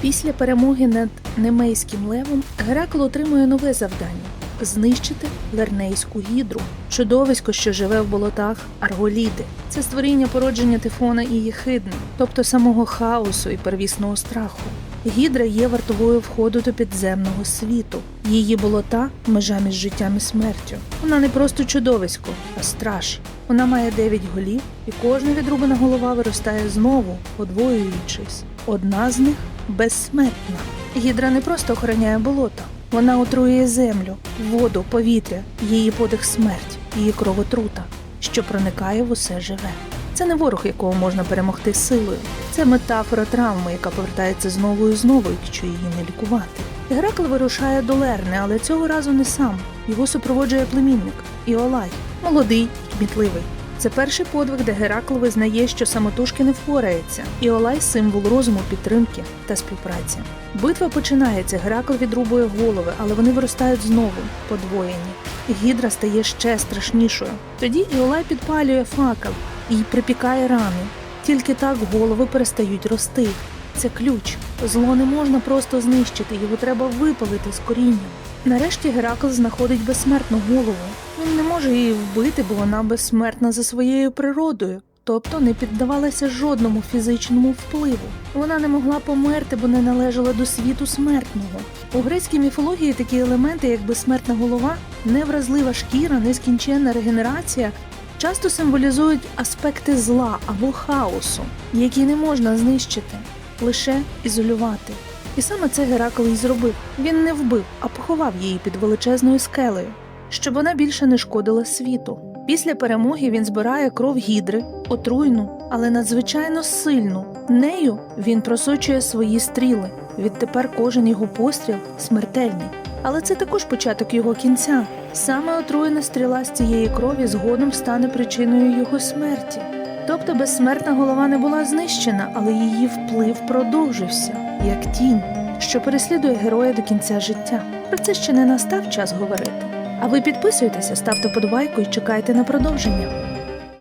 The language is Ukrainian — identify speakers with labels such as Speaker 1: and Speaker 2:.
Speaker 1: Після перемоги над Немейським левом Геракл отримує нове завдання знищити Лернейську гідру, чудовисько, що живе в болотах Арголіди. Це створіння породження Тифона і Єхидни, тобто самого хаосу і первісного страху. Гідра є вартовою входу до підземного світу. Її болота межа між життям і смертю. Вона не просто чудовисько, а страж. Вона має дев'ять голів, і кожна відрубана голова виростає знову, подвоюючись. Одна з них безсмертна. Гідра не просто охороняє болото, вона отруює землю, воду, повітря, її подих смерть, її кровотрута, що проникає в усе живе. Це не ворог, якого можна перемогти силою. Це метафора травми, яка повертається знову і знову, якщо її не лікувати. Геракл вирушає до Лерни, але цього разу не сам. Його супроводжує племінник Іолай, молодий кмітливий. Це перший подвиг, де Геракл визнає, що самотужки не впорається. Іолай символ розуму, підтримки та співпраці. Битва починається. Геракл відрубує голови, але вони виростають знову, подвоєні. Гідра стає ще страшнішою. Тоді Іолай підпалює факел і припікає рани. Тільки так голови перестають рости. Це ключ. Зло не можна просто знищити, його треба випалити з корінням. Нарешті Геракл знаходить безсмертну голову. Він не може її вбити, бо вона безсмертна за своєю природою, тобто не піддавалася жодному фізичному впливу. Вона не могла померти, бо не належала до світу смертного. У грецькій міфології такі елементи, як безсмертна голова, невразлива шкіра, нескінченна регенерація, часто символізують аспекти зла або хаосу, які не можна знищити, лише ізолювати. І саме це Геракл і зробив. Він не вбив, а поховав її під величезною скелею, щоб вона більше не шкодила світу. Після перемоги він збирає кров гідри, отруйну, але надзвичайно сильну. Нею він просочує свої стріли. Відтепер кожен його постріл смертельний. Але це також початок його кінця. Саме отруєна стріла з цієї крові згодом стане причиною його смерті. Тобто безсмертна голова не була знищена, але її вплив продовжився, як тінь, що переслідує героя до кінця життя. Про це ще не настав час говорити. А ви підписуйтеся, ставте подобайку і чекайте на продовження.